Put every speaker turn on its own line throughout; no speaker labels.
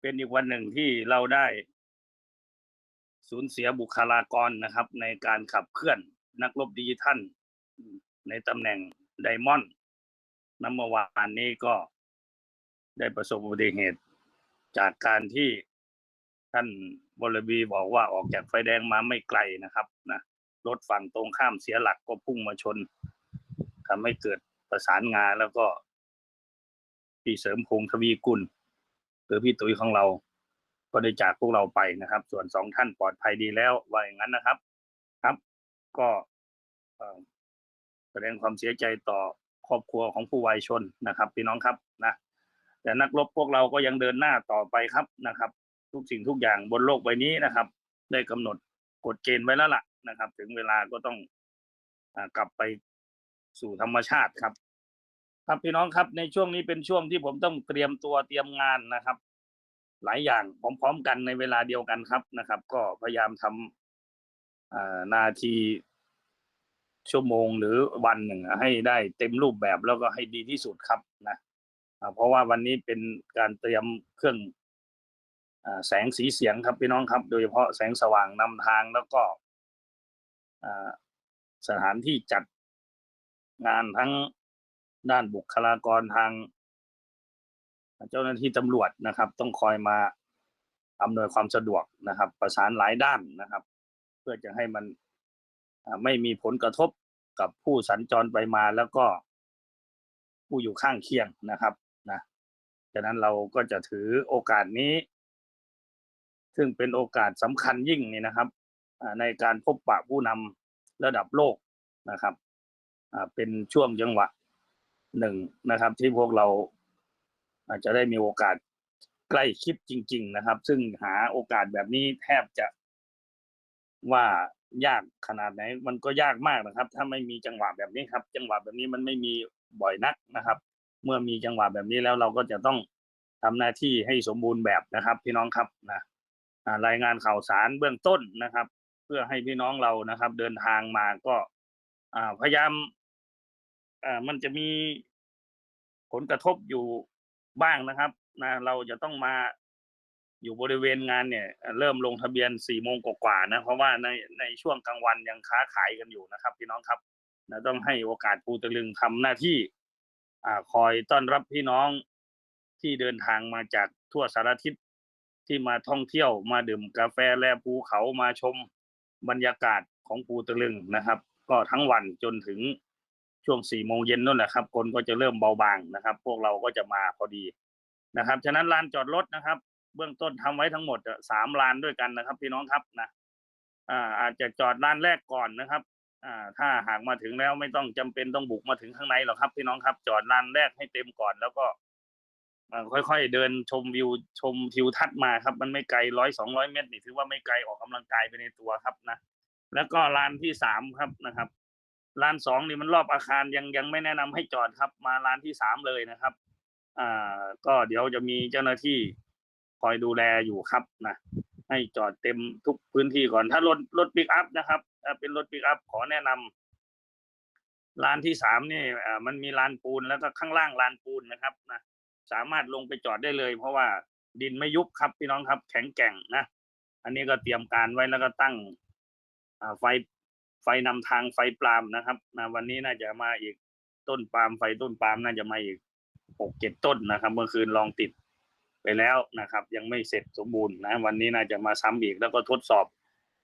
เป็นอีกวันหนึ่งที่เราได้สูญเสียบุคลากรนะครับ ในการขับเคลื่อนนักรบดิจิทัลในตำแหน่งไดมอนด์น้ำเมื่อวานนี้ก็ได้ประสบอุบัติเหตุ จากการที่ท่านบรบีบอกว่าออกจากไฟแดงมาไม่ไกลนะครับนะรถฝั่งตรงข้ามเสียหลักก็พุ่งมาชนทำให้เกิดประสานงานแล้วก็พี่เสริมพงษ์ทวีกุล หรือพี่ตุ้ยของเรา ก็ได้จากพวกเราไปนะครับ ส่วนสองท่านปลอดภัยดีแล้วว่าอย่างนั้นนะครับ ครับ ก็แสดงความเสียใจต่อครอบครัวของผู้วายชนนะครับ พี่น้องครับนะแต่นักรบพวกเราก็ยังเดินหน้าต่อไปครับนะครับ ทุกสิ่งทุกอย่างบนโลกใบนี้นะครับ ได้กำหนดกฎเกณฑ์ไว้แล้วล่ะนะครับ ถึงเวลาก็ต้องอกลับไปสู่ธรรมชาติครับ ครับพี่น้องครับในช่วงนี้เป็นช่วงที่ผมต้องเตรียมตัวเตรียมงานนะครับ หลายอย่างพร้อม ๆ กันในเวลาเดียวกันครับนะครับ ก็พยายามทำนาทีชั่วโมงหรือวันหนึ่งให้ได้เต็มรูปแบบแล้วก็ให้ดีที่สุดครับนะเพราะว่าวันนี้เป็นการเตรียมเครื่องแสงสีเสียงครับพี่น้องครับ โดยเฉพาะแสงสว่างนำทางแล้วก็สถานที่จัดงานทั้งด้านบุคลากรทาง เจ้าหน้าที่ตำรวจนะครับ ต้องคอยมาอำนวยความสะดวกนะครับ ประสานหลายด้านนะครับ เพื่อจะให้มันไม่มีผลกระทบกับผู้สัญจรไปมาแล้วก็ผู้อยู่ข้างเคียงนะครับนะฉะนั้นเราก็จะถือโอกาสนี้ ซึ่งเป็นโอกาสสำคัญยิ่งนี่นะครับในการพบปะผู้นำระดับโลกนะครับเป็นช่วงจังหวะหนึ่งนะครับ ที่พวกเรา อาจจะได้มีโอกาสใกล้ชิดจริง ๆ นะครับ ซึ่งหาโอกาสแบบนี้แทบจะว่ายากขนาดไหน มันก็ยากมากนะครับ ถ้าไม่มีจังหวะแบบนี้ครับ จังหวะแบบนี้มันไม่มีบ่อยนักนะครับ เมื่อมีจังหวะแบบนี้แล้วเราก็จะต้องทำหน้าที่ให้สมบูรณ์แบบนะครับ พี่น้องครับนะรายงานข่าวสารเบื้องต้นนะครับ เพื่อให้พี่น้องเรานะครับ เดินทางมาก็พยายามมันจะมีผลกระทบอยู่ บ้างนะครับนะเราจะต้องมาอยู่บริเวณงานเนี่ย เริ่มลงทะเบียนสี่โมงกว่าๆนะเพราะว่าในในช่วงกลางวันยังค้าขายกันอยู่นะครับ พี่น้องครับนะต้องให้โอกาสภูตะลึงทำหน้าที่ อ่าคอยต้อนรับพี่น้องที่เดินทางมาจากทั่วสารทิศที่มาท่องเที่ยวมาดื่มกาแฟแลภูเขามาชมบรรยากาศของภูตะลึงนะครับ ก็ทั้งวันจนถึง ช่วงสี่โมงเย็นนั่นแหละครับ คนก็จะเริ่มเบาบางนะครับ พวกเราก็จะมาพอดีนะครับ ฉะนั้นลานจอดรถนะครับ เบื้องต้นทำไว้ทั้งหมดสามลานด้วยกันนะครับ พี่น้องครับนะอ่าอาจจะจอดลานแรกก่อนนะครับอ่าถ้าหากมาถึงแล้วไม่ต้องจำเป็นต้องบุกมาถึงข้างในหรอกครับ พี่น้องครับ จอดลานแรกให้เต็มก่อนแล้วก็ค่อยๆเดินชมวิวชมทิวทัศน์มาครับ มันไม่ไกลร้อยสองร้อยเมตรนี่ถือว่าไม่ไกลออกกำลังกายไปในตัวครับนะแล้วก็ลานที่สามครับนะครับ ลานสองนี่มันรอบอาคารยังยังไม่แนะนำให้จอดครับ มาลานที่สามเลยนะครับ อ่า ก็เดี๋ยวจะมีเจ้าหน้าที่คอยดูแลอยู่ครับนะให้จอดเต็มทุกพื้นที่ก่อนถ้ารถรถปิกอัพนะครับถ้าเป็นรถปิกอัพขอแนะนำลานที่สามนี่อ่ามันมีลานปูนแล้วก็ข้างล่างลานปูนนะครับนะสามารถลงไปจอดได้เลย เพราะว่าดินไม่ยุบครับพี่น้องครับ แข็งแกร่งนะอันนี้ก็เตรียมการไว้แล้วก็ตั้งอ่าไฟ ไฟนำทางไฟปล์มนะครับนะวันนี้น่าจะมาอีกต้นปล์มไฟต้นปล์มน่าจะมาอีกหกเจ็ดต้นนะครับ เมื่อคืนลองติดไปแล้วนะครับ ยังไม่เสร็จสมบูรณ์นะ วันนี้น่าจะมาซ้ำอีกแล้วก็ทดสอบ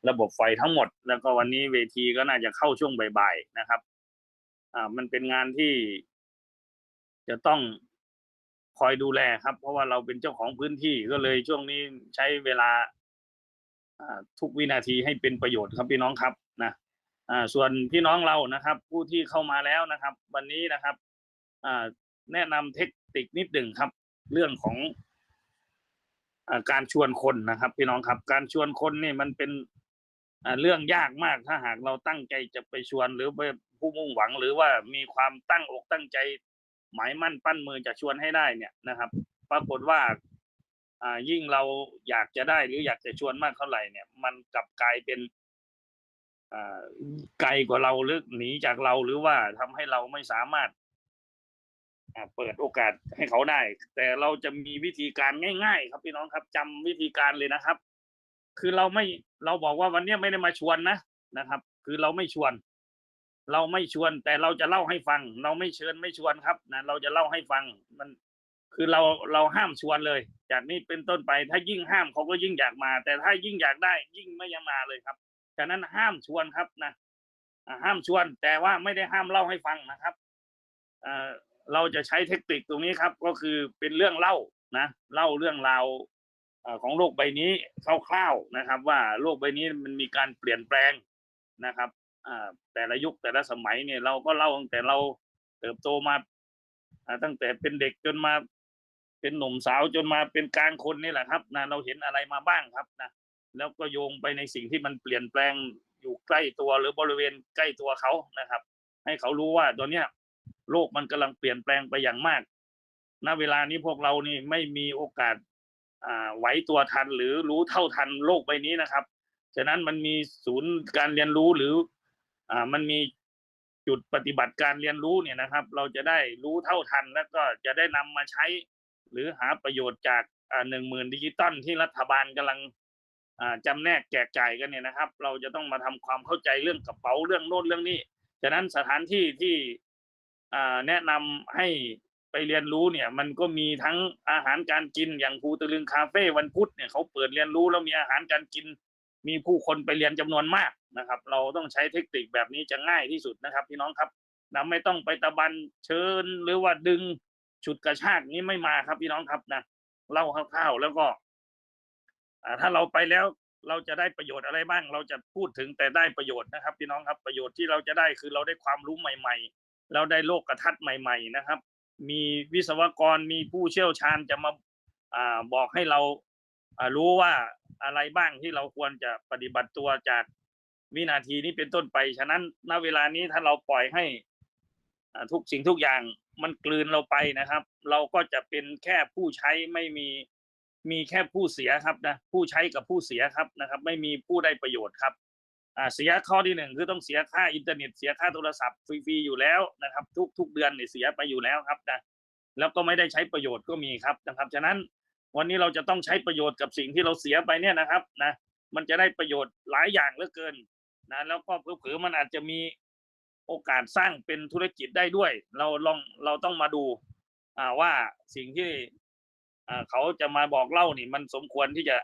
ระบบไฟทั้งหมด แล้วก็วันนี้เวทีก็น่าจะเข้าช่วงบ่ายๆนะครับ อ่า มันเป็นงานที่จะต้องคอยดูแลครับ เพราะว่าเราเป็นเจ้าของพื้นที่ก็เลยช่วงนี้ใช้เวลาทุกวินาทีให้เป็นประโยชน์ครับพี่น้องครับ อ่าส่วนพี่น้องเรานะครับ ผู้ที่เข้ามาแล้วนะครับ วันนี้นะครับอ่าแนะนำเทคนิคนิดหนึ่งครับ เรื่องของอ่าการชวนคนนะครับ พี่น้องครับ การชวนคนนี่มันเป็นอ่าเรื่องยากมากถ้าหากเราตั้งใจจะไปชวนหรือไปผู้มุ่งหวัง หรือว่ามีความตั้งอกตั้งใจ หมายมั่นปั้นมือจะชวนให้ได้เนี่ยนะครับ ปรากฏว่าอ่ายิ่งเราอยากจะได้หรืออยากจะชวนมากเท่าไหร่เนี่ย มันกลับกลายเป็น ไกลกว่าเราหรือหนีจากเราหรือว่าทำให้เราไม่สามารถเปิดโอกาสให้เขาได้ แต่เราจะมีวิธีการง่าย ๆ ครับพี่น้องครับจำวิธีการเลยนะครับ คือเราไม่เราบอกว่าวันนี้ไม่ได้มาชวนนะนะครับ คือเราไม่ชวน เราไม่ชวน แต่เราจะเล่าให้ฟัง เราไม่เชิญไม่ชวนครับนะเราจะเล่าให้ฟังมันคือเราเราห้ามชวนเลย จากนี้เป็นต้นไปถ้ายิ่งห้ามเขาก็ยิ่งอยากมา แต่ถ้ายิ่งอยากได้ ยิ่งไม่ยังมาเลยครับ ฉะนั้นห้ามชวนครับนะห้ามชวน แต่ว่าไม่ได้ห้ามเล่าให้ฟังนะครับเอ่อเราจะใช้เทคนิคตรงนี้ครับ ก็คือเป็นเรื่องเล่านะเล่าเรื่องราวของโลกใบนี้คร่าวๆนะครับ ว่าโลกใบนี้มันมีการเปลี่ยนแปลงนะครับแต่ละยุคแต่ละสมัยเนี่ยเราก็เล่าตั้งแต่เราเติบโตมาตั้งแต่เป็นเด็กจนมาเป็นหนุ่มสาวจนมาเป็นกลางคนนี่แหละครับนะเราเห็นอะไรมาบ้างครับนะ แล้วก็โยงไปในสิ่งที่มันเปลี่ยนแปลงอยู่ใกล้ตัวหรือบริเวณใกล้ตัวเขานะครับ ให้เขารู้ว่าตอนเนี้ยโลกมันกำลังเปลี่ยนแปลงไปอย่างมาก ณ เวลานี้พวกเรานี่ไม่มีโอกาสอ่าไหวตัวทันหรือรู้เท่าทันโลกใบนี้นะครับ ฉะนั้นมันมีศูนย์การเรียนรู้หรืออ่ามันมีจุดปฏิบัติการเรียนรู้เนี่ยนะครับ เราจะได้รู้เท่าทัน แล้วก็จะได้นำมาใช้ หรือหาประโยชน์จากอ่าหนึ่งหมื่นดิจิตอลที่รัฐบาลกำลัง อ่าจำแนกแจกจ่ายกันเนี่ยนะครับ เราจะต้องมาทำความเข้าใจเรื่องกระเป๋าเรื่องโน้นเรื่องนี้ฉะนั้นสถานที่ที่แนะนำให้ไปเรียนรู้เนี่ยมันก็มีทั้งอาหารการกินอย่างภูตะลึงคาเฟ่วันพุธเนี่ยเขาเปิดเรียนรู้แล้วมีอาหารการกิน มีผู้คนไปเรียนจำนวนมากนะครับ เราต้องใช้เทคนิคแบบนี้จะง่ายที่สุดนะครับพี่น้องครับนะไม่ต้องไปตะบันเชิญหรือว่าดึงฉุดกระชากนี้ไม่มาครับพี่น้องครับนะเล่าคร่าวๆแล้วก็ ถ้าเราไปแล้วเราจะได้ประโยชน์อะไรบ้าง เราจะพูดถึงแต่ได้ประโยชน์นะครับ พี่น้องครับประโยชน์ที่เราจะได้คือเราได้ความรู้ใหม่ ๆ เราได้โลกกระทัดใหม่ ๆนะครับ มีวิศวกรมีผู้เชี่ยวชาญจะมาอ่าบอกให้เราอ่ารู้ว่าอะไรบ้างที่เราควรจะปฏิบัติตัวจากวินาทีนี้เป็นต้นไป ฉะนั้นณเวลานี้ถ้าเราปล่อยให้ทุกสิ่งทุกอย่างมันกลืนเราไปนะครับ เราก็จะเป็นแค่ผู้ใช้ไม่มี มีแค่ผู้เสียครับนะผู้ใช้กับผู้เสียครับนะครับ ไม่มีผู้ได้ประโยชน์ครับอ่าเสียข้อที่หนึ่งคือต้องเสียค่าอินเทอร์เน็ตเสียค่าโทรศัพท์ฟรีๆอยู่แล้วนะครับ ทุกทุกเดือนเนี่ยเสียไปอยู่แล้วครับนะแล้วก็ไม่ได้ใช้ประโยชน์ก็มีครับนะครับฉะนั้นวันนี้เราจะต้องใช้ประโยชน์กับสิ่งที่เราเสียไปเนี่ยนะครับนะมันจะได้ประโยชน์หลายอย่างเหลือเกินนะแล้วก็เผื่อๆมันอาจจะมีโอกาสสร้างเป็นธุรกิจได้ด้วย เราลองเราต้องมาดูอ่าว่าสิ่งที่ เขาจะมาบอกเล่านี่มันสมควรที่จะ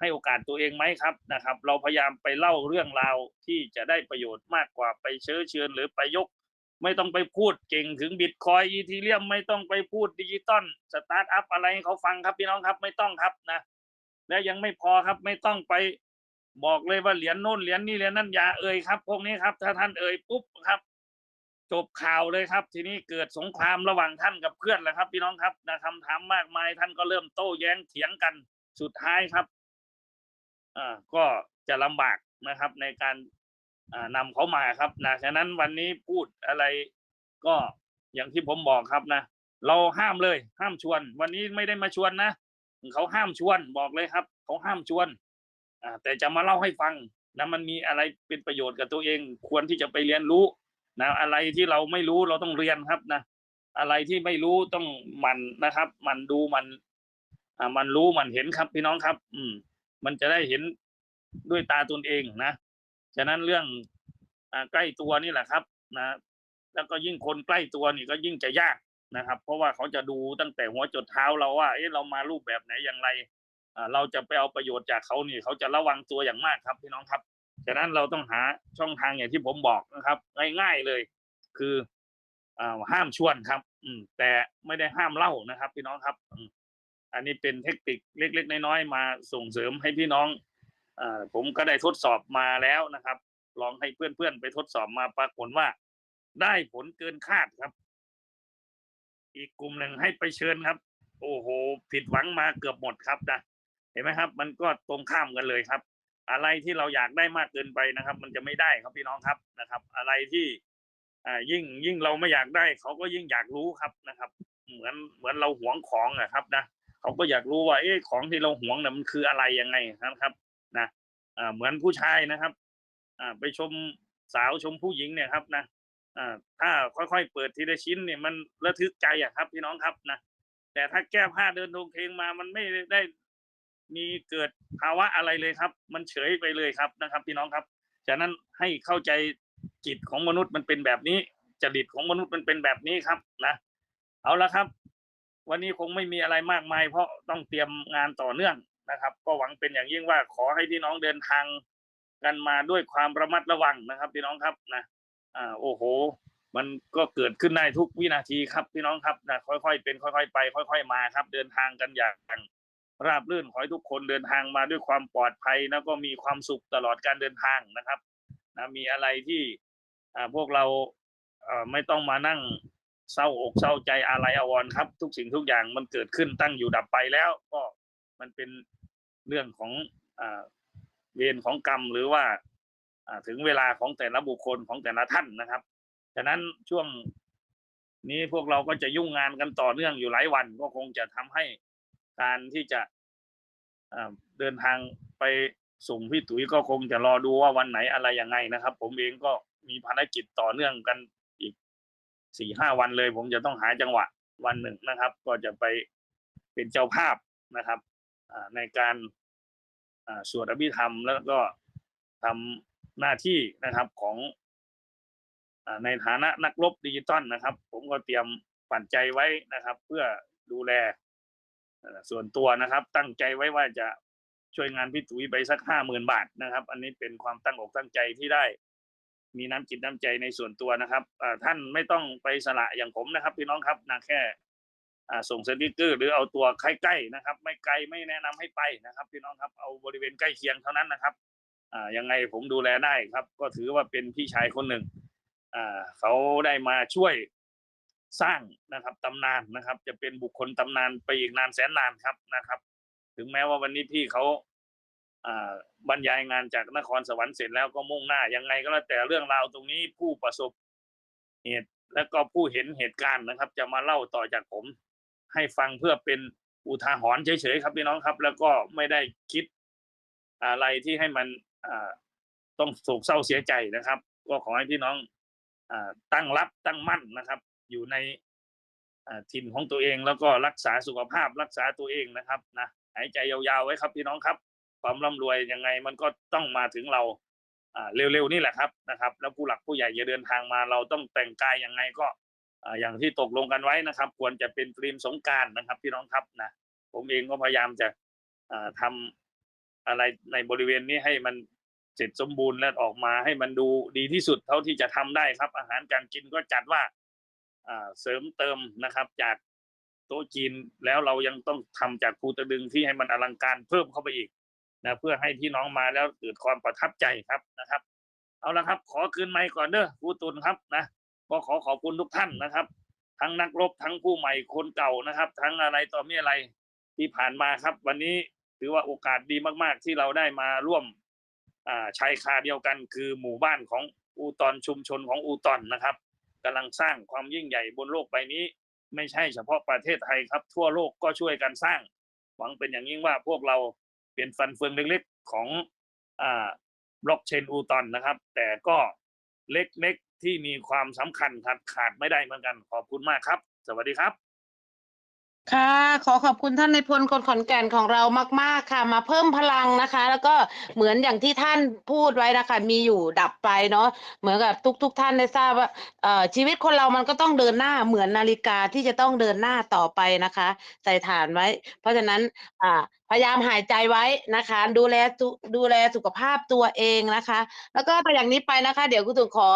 ให้โอกาสตัวเองไหมครับนะครับ เราพยายามไปเล่าเรื่องราวที่จะได้ประโยชน์มากกว่าไปเชื้อเชิญหรือไปยก ไม่ต้องไปพูดเก่งถึงบิตคอยอีทีเรียมไม่ต้องไปพูดดิจิตอลสตาร์ทอัพอะไรให้เขาฟังครับพี่น้องครับไม่ต้องครับนะและยังไม่พอครับไม่ต้องไปบอกเลยว่าเหรียญโน่นเหรียญนี่เหรียญนั่นอย่าเอ่ยครับ พวกนี้ครับ ถ้าท่านเอ่ยปุ๊บครับ จบข่าวเลยครับ ทีนี้เกิดสงครามระหว่างท่านกับเพื่อนแหละครับ พี่น้องครับนะคำถามมากมายท่านก็เริ่มโต้แย้งเถียงกันสุดท้ายครับอ่าก็จะลำบากนะครับ ในการอ่านำเขามาครับนะฉะนั้นวันนี้พูดอะไรก็อย่างที่ผมบอกครับนะเราห้ามเลย ห้ามชวน วันนี้ไม่ได้มาชวนนะเขาห้ามชวนบอกเลยครับเขาห้ามชวนอ่าแต่จะมาเล่าให้ฟังนะมันมีอะไรเป็นประโยชน์กับตัวเอง ควรที่จะไปเรียนรู้ นะอะไรที่เราไม่รู้เราต้องเรียนครับนะอะไรที่ไม่รู้ต้องมันนะครับ มันดูมัน อ่ามันรู้มันเห็นครับพี่น้องครับ อืม มันจะได้เห็นด้วยตาตนเองนะฉะนั้นเรื่องอ่าใกล้ตัวนี่แหละครับ นะแล้วก็ยิ่งคนใกล้ตัวนี่ก็ยิ่งจะยากนะครับ เพราะว่าเขาจะดูตั้งแต่หัวจดเท้าเราว่า เอ๊ะเรามารูปแบบไหนอย่างไรอ่าเราจะไปเอาประโยชน์จากเขานี่เขาจะระวังตัวอย่างมากครับพี่น้องครับ ฉะนั้นเราต้องหาช่องทางอย่างที่ผมบอกนะครับ ง่ายๆเลย คืออห้ามชวนครับ อืม แต่ไม่ได้ห้ามเล่านะครับพี่น้องครับอันนี้เป็นเทคนิคเล็ก ๆ น้อยๆมาส่งเสริมให้พี่น้องอผมก็ได้ทดสอบมาแล้วนะครับ ลองให้เพื่อนๆไปทดสอบมาปรากฏว่า ได้ผลเกินคาดครับ อีกกลุ่มหนึ่งให้ไปเชิญครับ โอ้โห ผิดหวังมาเกือบหมดครับนะเห็นไหมครับ มันก็ตรงข้ามกันเลยครับ อะไรที่เราอยากได้มากเกินไปนะครับ มันจะไม่ได้ครับพี่น้องครับนะครับ อะไรที่อ่ายิ่งยิ่งเราไม่อยากได้ เขาก็ยิ่งอยากรู้ครับนะครับ เหมือนเหมือนเราหวงของอะครับนะเขาก็อยากรู้ว่าเอ๊ะของที่เราหวงเนี่ยมันคืออะไรยังไงนะครับนะอ่าเหมือนผู้ชายนะครับ อ่าไปชมสาวชมผู้หญิงเนี่ยครับนะอ่าถ้าค่อยๆเปิดทีละชิ้นเนี่ยมันระทึกใจอะครับ พี่น้องครับนะแต่ถ้าแก้ผ้าเดินทงเพลงมามันไม่ได้ มีเกิดภาวะอะไรเลยครับ มันเฉยไปเลยครับนะครับ พี่น้องครับ ฉะนั้นให้เข้าใจจิตของมนุษย์มันเป็นแบบนี้ จริตของมนุษย์มันเป็นแบบนี้ครับนะเอาละครับ วันนี้คงไม่มีอะไรมากมาย เพราะต้องเตรียมงานต่อเนื่องนะครับ ก็หวังเป็นอย่างยิ่งว่าขอให้พี่น้องเดินทางกันมาด้วยความระมัดระวังนะครับ พี่น้องครับนะอ่าโอ้โห มันก็เกิดขึ้นได้ทุกวินาทีครับ พี่น้องครับนะค่อยๆเป็น ค่อย ๆ ไป ค่อย ๆ มาครับ เดินทางกันอย่าง ราบรื่นขอให้ทุกคนเดินทางมาด้วยความปลอดภัยแล้วก็มีความสุขตลอดการเดินทางนะครับนะมีอะไรที่พวกเราไม่ต้องมานั่งเศร้าอกเศร้าใจอะไรอวร์ครับ ทุกสิ่งทุกอย่างมันเกิดขึ้นตั้งอยู่ดับไปแล้ว ก็มันเป็นเรื่องของอเวรของกรรมหรือว่าถึงเวลาของแต่ละบุคคลของแต่ละท่านนะครับฉะนั้นช่วงนี้พวกเราก็จะยุ่งงานกันต่อเนื่องอยู่หลายวันก็คงจะทำให้ การที่จะเดินทางไปส่งพี่ตุ๋ยก็คงจะรอดูว่าวันไหนอะไรยังไงนะครับ ผมเองก็มีภารกิจต่อเนื่องกันอีกสี่ห้าวันเลย ผมจะต้องหาจังหวะวันหนึ่งนะครับ ก็จะไปเป็นเจ้าภาพนะครับในการสวดอภิธรรมแล้วก็ทำหน้าที่นะครับของอในฐานะนักรบดิจิตอลนะครับ ผมก็เตรียมปัจจัยไว้นะครับ เพื่อดูแล ส่วนตัวนะครับ ตั้งใจไว้ว่าจะช่วยงานพี่ตุ๋ยไปสักห้าหมื่นบาทนะครับ อันนี้เป็นความตั้งอกตั้งใจที่ได้ มีน้ำจิตน้ำใจในส่วนตัวนะครับท่านไม่ต้องไปสละอย่างผมนะครับ พี่น้องครับนะแค่ส่งสติกเกอร์หรือเอาตัวใกล้ๆนะครับ ไม่ไกลไม่แนะนำให้ไปนะครับ พี่น้องครับเอาบริเวณใกล้เคียงเท่านั้นนะครับอ่ายังไงผมดูแลได้ครับ ก็ถือว่าเป็นพี่ชายคนหนึ่งอ่าเขาได้มาช่วย สร้างนะครับตำนานนะครับ จะเป็นบุคคลตำนานไปอีกนานแสนนานครับนะครับ ถึงแม้ว่าวันนี้พี่เขาอ่าบรรยายงานจากนครสวรรค์เสร็จแล้วก็มุ่งหน้ายังไงก็แล้วแต่เรื่องราวตรงนี้ผู้ประสบเหตุและก็ผู้เห็นเหตุการณ์นะครับ จะมาเล่าต่อจากผม ให้ฟังเพื่อเป็นอุทาหรณ์เฉยๆครับพี่น้องครับ แล้วก็ไม่ได้คิดอะไรที่ให้มันต้องโศกเศร้าเสียใจนะครับ ก็ขอให้พี่น้องอตั้งรับตั้งมั่นนะครับ อยู่ในถิ่นของตัวเองแล้วก็รักษาสุขภาพรักษาตัวเองนะครับนะหายใจยาวๆไว้ครับพี่น้องครับ ความร่ำรวยยังไงมันก็ต้องมาถึงเราเร็วๆนี่แหละครับนะครับ แล้วผู้หลักผู้ใหญ่จะเดินทางมาเราต้องแต่งกายยังไงก็อย่างที่ตกลงกันไว้นะครับ ควรจะเป็นตรีมสงการนะครับ พี่น้องครับนะผมเองก็พยายามจะอ่าทำอะไรในบริเวณนี้ให้มันเสร็จสมบูรณ์และออกมาให้มันดูดีที่สุดเท่าที่จะทำได้ครับ อาหารการกินก็จัดว่า เสริมเติมนะครับ จากโต๊ะจีนแล้วเรายังต้องทำจากภูตะดึงที่ให้มันอลังการเพิ่มเข้าไปอีกนะเพื่อให้พี่น้องมาแล้วเกิดความประทับใจครับนะครับ เอาละครับ ขอคืนไมค์ก่อนเด้อครูตุลครับนะก็ขอขอบคุณทุกท่านนะครับ ทั้งนักรบทั้งผู้ใหม่คนเก่านะครับ ทั้งอะไรต่อมีอะไรที่ผ่านมาครับ วันนี้ถือว่าโอกาสดีมาก ๆ ที่เราได้มาร่วมอ่าชายคาเดียวกัน คือหมู่บ้านของอูตอนชุมชนของอูตอนนะครับ กำลังสร้างความยิ่งใหญ่บนโลกใบนี้ ไม่ใช่เฉพาะประเทศไทยครับ ทั่วโลกก็ช่วยกันสร้าง หวังเป็นอย่างยิ่งว่าพวกเราเป็นฟันเฟืองเล็กๆของอ่าบล็อกเชนอูตอนนะครับ แต่ก็เล็กๆที่มีความสำคัญครับขาดไม่ได้เหมือนกันขอบคุณมากครับ สวัสดีครับ
ค่ะ ขอขอบคุณท่านในพลคนขอนแก่นของเรามาก ๆ ค่ะ มาเพิ่มพลังนะคะ แล้วก็เหมือนอย่างที่ท่านพูดไว้นะคะ มีอยู่ดับไปเนาะเหมือนกับทุกๆท่านได้ทราบว่าชีวิตคนเรามันก็ต้องเดินหน้าเหมือนนาฬิกาที่จะต้องเดินหน้าต่อไปนะคะ ใส่ฐานไว้ เพราะฉะนั้นพยายามหายใจไว้นะคะ ดูแลดูแลสุขภาพตัวเองนะคะ แล้วก็ต่ออย่างนี้ไปนะคะ เดี๋ยวคุณตุ่ขอ